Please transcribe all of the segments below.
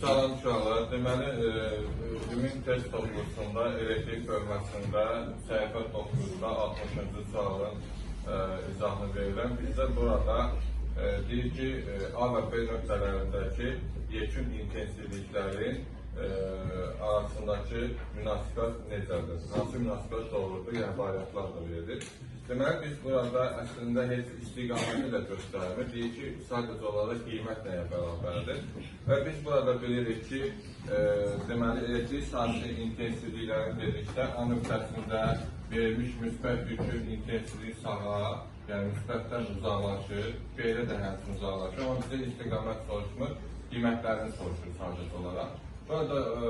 Salam uşaqlar. Deməli, e, ümumi test topluluğunda elektrik bölməsində səhifə 9-da 60-cı sualın e, izahını verirəm. Bizdə burada e, deyir ki, e, A və B nöqtələrindəki yekun intensivliklərin e, arasındakı münasibət necədir? Hansı münasibət doğrudur? Yəni variantlar da verir. Deməli, biz burada əslində heç istiqaməti də göstərmir. Deyir ki, sadəcə olaraq qiymət nəyə bərabərdir? Və biz burada bilirik ki, e, deməli, elektrik sahəsi intensivliklərini dedikdə A nöqtəsində verilmiş müsbət yükün intensivlik sağa, yəni müsbətdən uzaqlaşır, B-də də həmçinin uzaqlaşır. Amma bizə istiqamət soruşmur, qiymətlərini soruşur sadəcə olaraq. Burada e,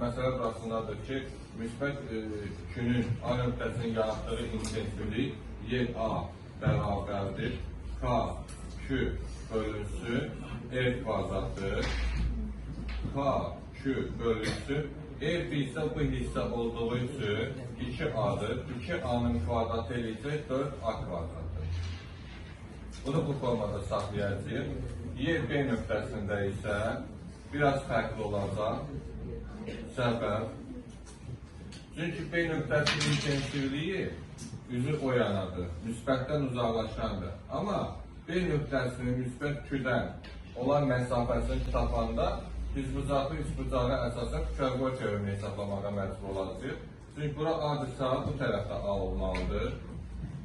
məsələ burasındadır ki, müsbət e, yükünün A nöqtəsinin yaratdığı intensivlik yer A bərabərdir. K, Q bölünsün R kvadratdır. K, Q bölünsün R isə bu hissə olduğu üçün 2A-dır. 2A-nın kvadratı eləyəcək 4A kvadratdır. Bunu bu formada saxlayacağıq. Yer B nöqtəsində isə biraz fərqli olacaq. Səbəb Çünki B nöqtəsinin intensivliyi üzü o yanadır, müsbətdən uzaqlaşandır. Amma B nöqtəsinin müsbət Q-dən olan məsafəsini tapanda biz bucaqlı üç bucağı əsasən Pifagor teoremi hesablamağa məcbur olacağıq. Çünki bura A-dırsa, bu tərəfdə A olmalıdır.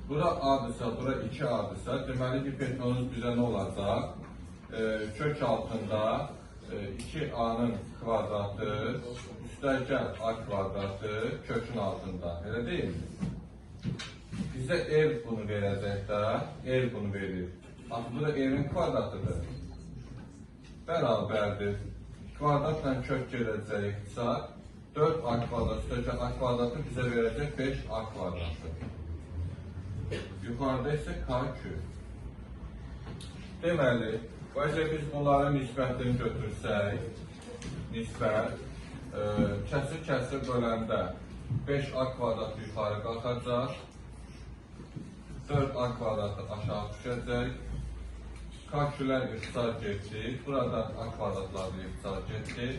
Bura A-dırsa, bura 2A-dırsa, deməli ki, betonumuz bizə nə olacaq? E, kök altında e, 2A-nın kvadratı, üstəgəl A kvadratı kökün altında. Elə deyilmi? Bizə R bunu verəcək də, R bunu verir. Axı bu da R-in kvadratıdır. Bərabərdir. Kvadratla kök gedəcəksə, 4 A kvadrat üstəgəl A kvadratı bizə verəcək 5 A kvadratı. Yuxarıda isə KQ. Deməli, Bəzə biz bunların nisbətini götürsək, nisbət e, kəsir kəsir böləndə 5a kvadrat yuxarı qalxacaq, 4a kvadratı aşağı düşəcək, kakülər ixtisar getdi, buradan a kvadratları ixtisar getdi,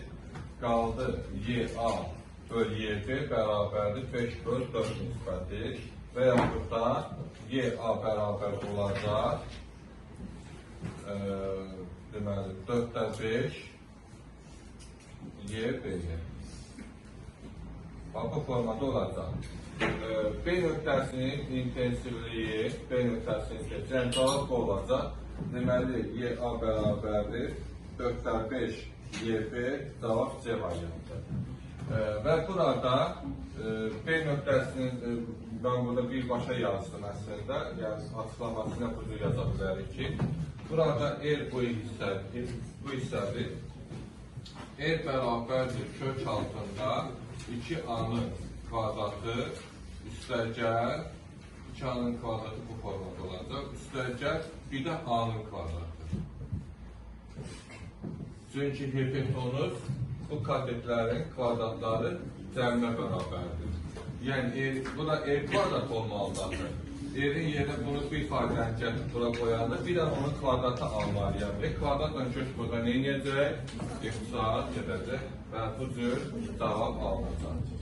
qaldı YA böl YB bərabərdir 5 böl 4 nisbəti və yaxud da YA bərabər olacaq deməli 4-də 5 Y B-yə. Bax bu formada olacaq. B nöqtəsinin intensivliyi, B nöqtəsinin cəmdalıq olacaq. Deməli Y A bərabərdir 4-də 5 Y B cavab C variantı. Və burada e, B nöqtəsinin e, ben burada birbaşa yazdım əslində. Yəni açıqlamasına bu cür yaza bilərik ki, burada R bu hissədir, bu hissədir. R bərabərdir kök altında 2A-nın kvadratı üstəgəl 2A-nın kvadratı bu formada olacaq. Üstəgəl bir də A-nın kvadratı. Çünki hipotenuz bu katetlərin kvadratları cəmə bərabərdir. Yəni er, bu da er kvadrat olmalıdır. Erin yerinə bunu bir ifadəni gətirib bura qoyanda bir də onun kvadratı almalıyam. E kvadratla kök burada nə edəcək? İxtisar gedəcək və bu cür cavab alınacaq.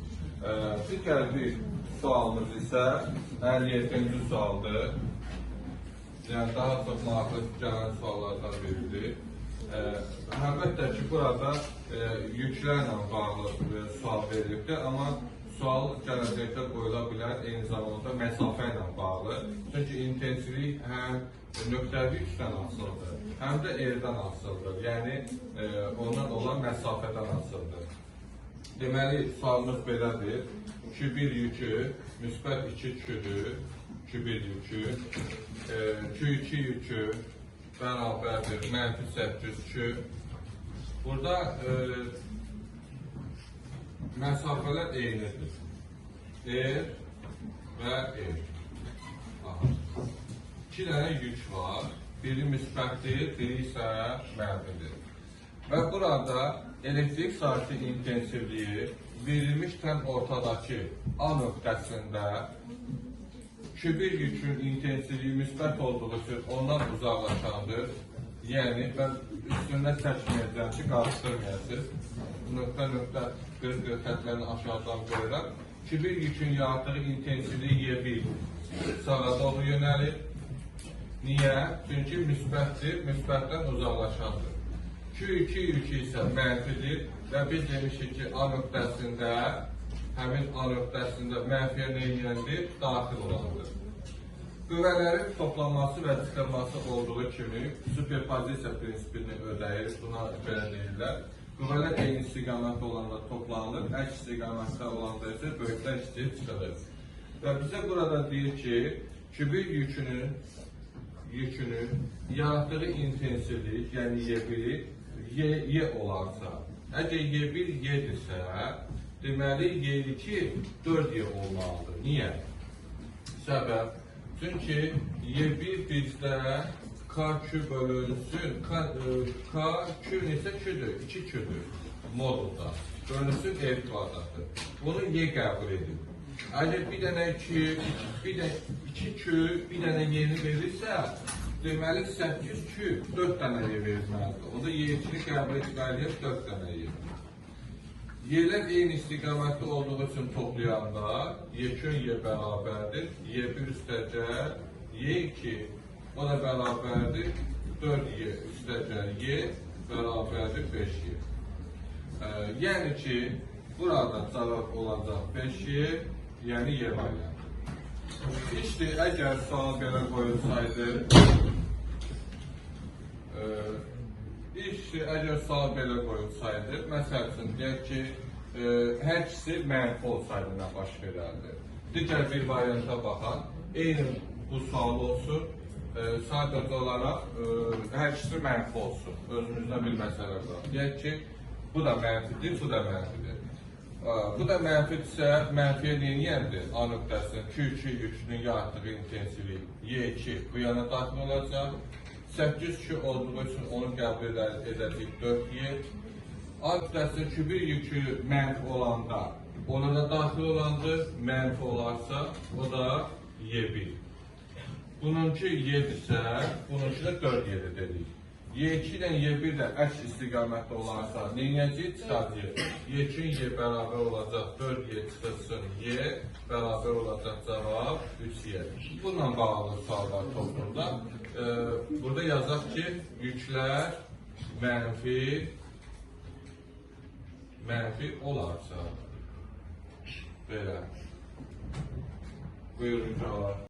E, digər bir sualımız isə 57-ci sualdır. Yəni daha çox maraqlı gələn suallardan biridir. Əlbəttə ki, burada e, yüklərlə bağlı e, sual verilibdir, amma sual gələcəkdə qoyula bilər, eyni zamanda məsafə ilə bağlı. Çünki intensivlik həm nöqtəvi yükdən asılıdır, həm də erdən asılıdır. Yəni e, ondan olan məsafədən asılıdır. Deməli, sualımız belədir. Q1 yükü müsbət 2 Q-dür. Q1 yükü. E, Q2 yükü bərabərdir mənfi 8 Q. Burada e, mesafələr eynidir. Er və er. Aha. İki dənə yük var. Biri müsbətdir, biri isə mənfidir. Və burada elektrik sahəsi intensivliyi verilmiş tən ortadakı A nöqtəsində Q1 yükün intensivliyi müsbət olduğu üçün ondan uzaqlaşandır. Yəni mən üstündə çəkməyəcəm ki, qarışdırmayasınız. Nöqtə-nöqtə qırıq-qırıq xətlərini aşağıdan qoyuram. Kibir yükün yaratdığı intensivliyi Y1 sağa doğru yönəlir. Niyə? Çünki müsbətdir, müsbətdən uzaqlaşandır. Q2 yükü isə mənfidir və biz demişik ki, A nöqtəsində, həmin A nöqtəsində mənfiyə neyləndir? Daxil olandır. Qüvvələrin toplanması və çıxılması olduğu kimi superpozisiya prinsipini ödəyir. Buna belə deyirlər. Qüvvələr eyni istiqamətdə olanda toplanılır, əks istiqamətdə olanda isə böyüklər istəyir çıxılır. Və bizə burada deyir ki, kübik yükünün yükünün yaratdığı intensivlik, yəni Y1 Y, Y olarsa, əgər Y1 Y-dirsə, deməli Y2 4Y olmalıdır. Niyə? Səbəb, çünki Y1 bizdə K2 bölünsün, K, e, K2 isə 2-dür, 2 küdür modulda. Bölünsün R kvadratı. Bunu Y qəbul edin. Əgər bir dənə 2, bir də 2 kü, bir dənə yeni verirsə, deməli 8 kü 4 dənə Y verməlidir. Onda Y2-ni qəbul etməliyik 4 dənə Y. Yerlər eyni istiqamətdə olduğu üçün toplayanda yekün Y bərabərdir. Y1 üstəcər Y2 o da bərabərdir 4Y üstəcər Y bərabərdir 5Y. Ə, yəni ki, burada cavab olacaq 5Y, yəni Y variantı. İşte əgər sual belə qoyulsaydı, ə, İşte əgər sual belə qoyulsaydı, məsəl üçün deyək ki, ə, hər ikisi mənfi olsaydı nə baş verərdi? Digər bir varianta baxaq, eyni bu sual olsun, ə, sadəcə olaraq ə, hər ikisi mənfi olsun. Özümüzdə bir məsələ var. Deyək ki, bu da mənfidir, bu da mənfidir. Ə, Bu da mənfidirsə, mənfiyə neyniyəndir? A nöqtəsinin Q2 yükünün yaratdığı intensivlik Y2 bu yana daxil olacaq. 8 ki olduğu üçün onu qəbul edəcək 4Y. A nöqtəsinin kübür yükü mənfi olanda, ona da daxil olandır, mənfi olarsa, o da Y1. Bununki Y-dirsə, bununki də 4Y-dir dedik. Y2 ilə Y1 də əks istiqamətdə olarsa, neynəyəcək? Çıxacaq. Y2 Y bərabər olacaq 4Y çıxılsın Y bərabər olacaq cavab 3Y. Bununla bağlı suallar toplumda. Ee, burada yazaq ki, yüklər mənfi mənfi olarsa belə. Buyurun cavab.